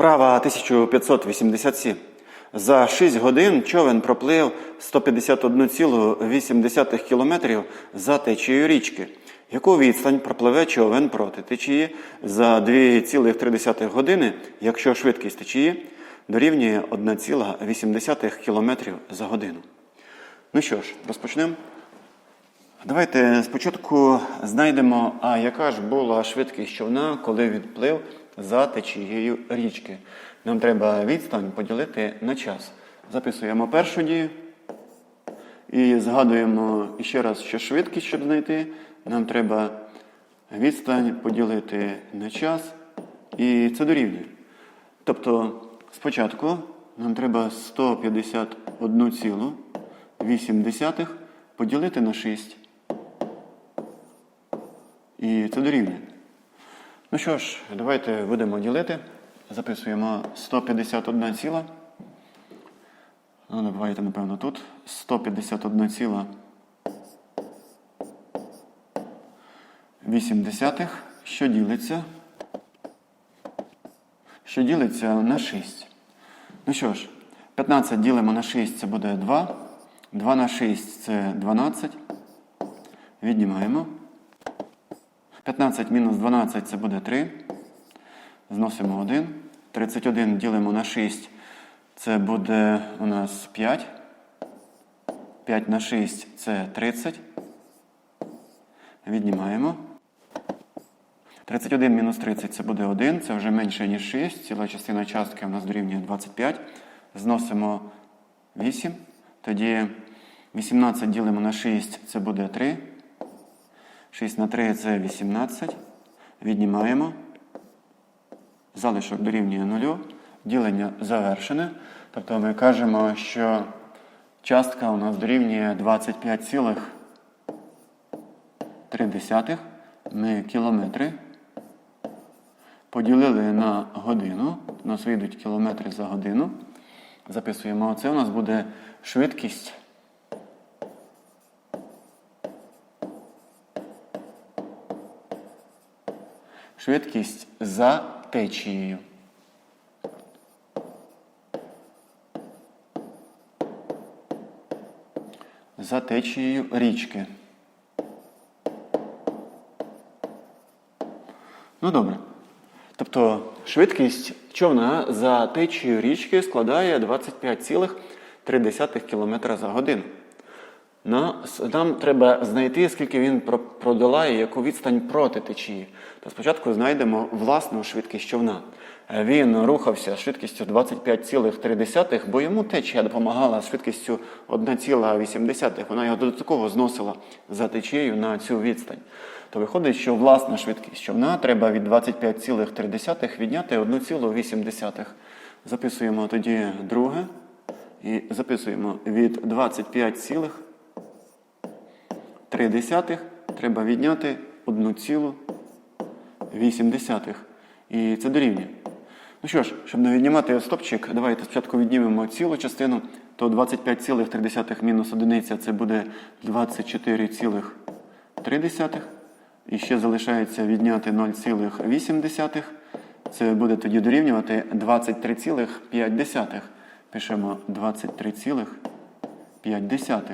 Вправа 1587. За 6 годин човен проплив 151,8 км за течією річки. Яку відстань пропливе човен проти течії за 2,3 години, якщо швидкість течії дорівнює 1,8 км за годину? Ну що ж, розпочнемо. Давайте спочатку знайдемо, а яка ж була швидкість човна, коли відплив за течією річки. Нам треба відстань поділити на час. Записуємо першу дію і згадуємо ще раз, що швидкість, щоб знайти, нам треба відстань поділити на час, і це дорівнює. Тобто спочатку нам треба 151,8 поділити на 6. І це дорівнює. Ну що ж, давайте будемо ділити. Записуємо 151 ціла. Ну, давайте, напевно, тут. 151 ціла 8 десятих, що ділиться. Що ділиться на 6. Ну що ж, 15 ділимо на 6, це буде 2. 2 на 6 це 12. Віднімаємо. 15 мінус 12 це буде 3. Зносимо 1. 31 ділимо на 6. Це буде у нас 5. 5 на 6 це 30. Віднімаємо. 31 мінус 30 це буде 1. Це вже менше, ніж 6. Ціла частина частки у нас дорівнює 25. Зносимо 8. Тоді 18 ділимо на 6, це буде 3. 6 на 3 це 18. Віднімаємо. Залишок дорівнює 0. Ділення завершене. Тобто ми кажемо, що частка у нас дорівнює 25,3 ми кілометри. Поділили на годину. У нас вийдуть кілометри за годину. Записуємо. Це у нас буде швидкість. Швидкість за течією. За течією річки. Ну добре. Тобто швидкість човна за течією річки складає 25,3 км за годину. Нас- Нам треба знайти, скільки він про- продолає, яку відстань проти течії. То спочатку знайдемо власну швидкість човна. Е, Він рухався швидкістю 25,3, бо йому течія допомагала швидкістю 1,8. Вона його додатково зносила за течією на цю відстань. То виходить, що власна швидкість човна треба від 25,3 відняти 1,8. Записуємо тоді друге. І записуємо від 25,3 десятих треба відняти 1,8. І це дорівнює. Ну що ж, щоб не віднімати стопчик, давайте спочатку віднімемо цілу частину, то 25,3 мінус одиниця це буде 24,3. І ще залишається відняти 0,8. Це буде тоді дорівнювати 23,5. Пишемо 23,5.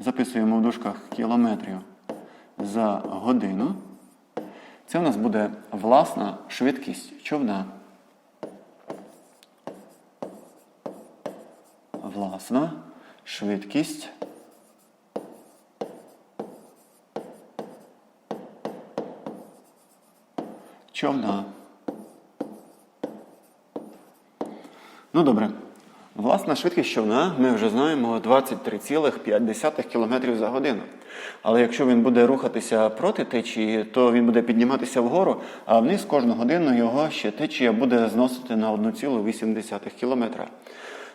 Записуємо в дужках кілометрів за годину. Це у нас буде власна швидкість човна. Власна швидкість човна. Ну добре. Власна швидкість човна, ми вже знаємо 23,5 км за годину. Але якщо він буде рухатися проти течії, то він буде підніматися вгору, а вниз кожну годину його ще течія буде зносити на 1,8 км.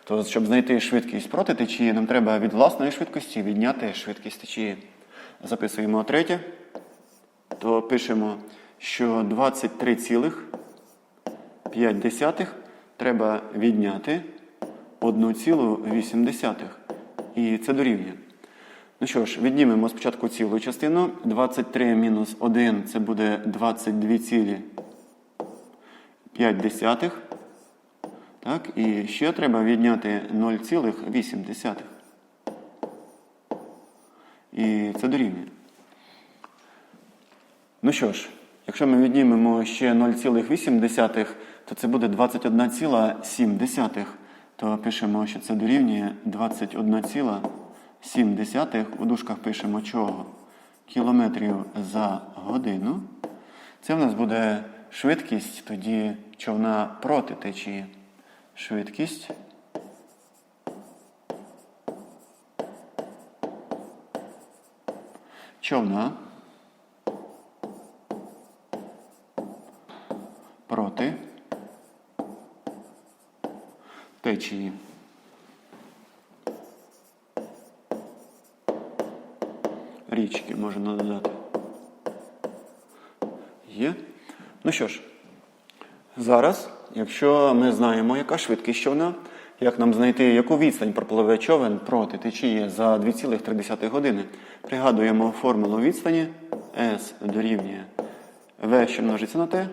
То, щоб знайти швидкість проти течії, нам треба від власної швидкості відняти швидкість течії. Записуємо третє, то пишемо, що 23,5 треба відняти 1,8. І це дорівнює. Ну що ж, віднімемо спочатку цілу частину. 23 мінус 1 це буде 22,5. Так, і ще треба відняти 0,8. І це дорівнює. Ну що ж, якщо ми віднімемо ще 0,8, то це буде 21,7. То пишемо, що це дорівнює 21,7. У дужках пишемо чого? Кілометрів за годину. Це в нас буде швидкість тоді човна проти течії. Швидкість. Човна. Проти течії. Річки можна додати. Є. Ну що ж, зараз, якщо ми знаємо, яка швидкість човна, як нам знайти, яку відстань пропливе човен проти течії за 2,3 години, пригадуємо формулу відстані S дорівнює V, що множиться на T,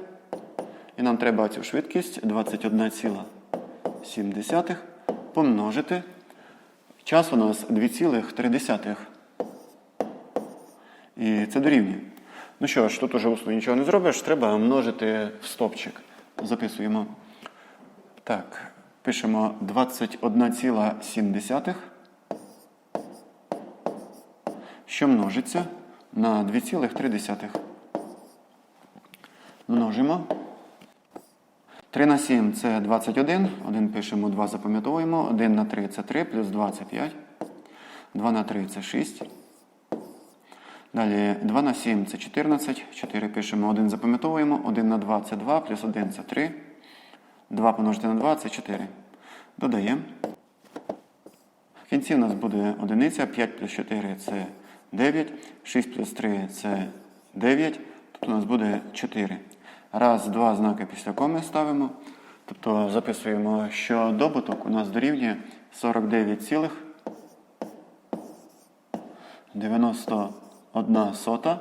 і нам треба цю швидкість 21,7 помножити. Час у нас 2,3. І це дорівнює. Ну що ж, тут уже усно нічого не зробиш, треба множити в стопчик. Записуємо. Так, пишемо 21,7, що множиться на 2,3. Множимо. 3 на 7 це 21. 1 пишемо, 2 запам'ятовуємо. 1 на 3 це 3, плюс 2 це 5. 2 на 3 це 6. Далі 2 на 7 це 14. 4 пишемо, 1 запам'ятовуємо. 1 на 2 це 2, плюс 1 це 3. 2 помножити на 2 це 4. Додаємо. В кінці у нас буде одиниця. 5 плюс 4 це 9. 6 плюс 3 це 9. Тут у нас буде 4. Раз, два знаки після коми ставимо. Тобто записуємо, що добуток у нас дорівнює 49,91 сота.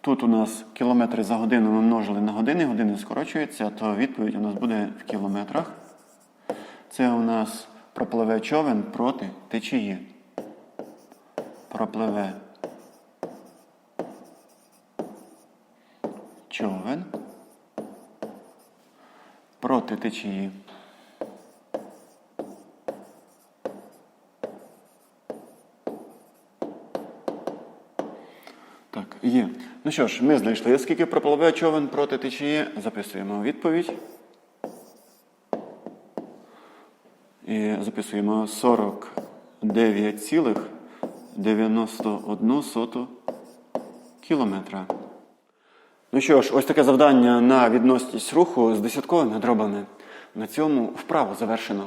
Тут у нас кілометри за годину ми множили на години, години скорочуються, то відповідь у нас буде в кілометрах. Це у нас пропливе човен проти течії. Пропливе човен проти течії. Так, є. Ну що ж, ми знайшли, скільки пропливе човен проти течії. Записуємо відповідь. І записуємо 49,91 кілометра. Ну що ж, ось таке завдання на відносність руху з десятковими дробами. На цьому вправу завершено.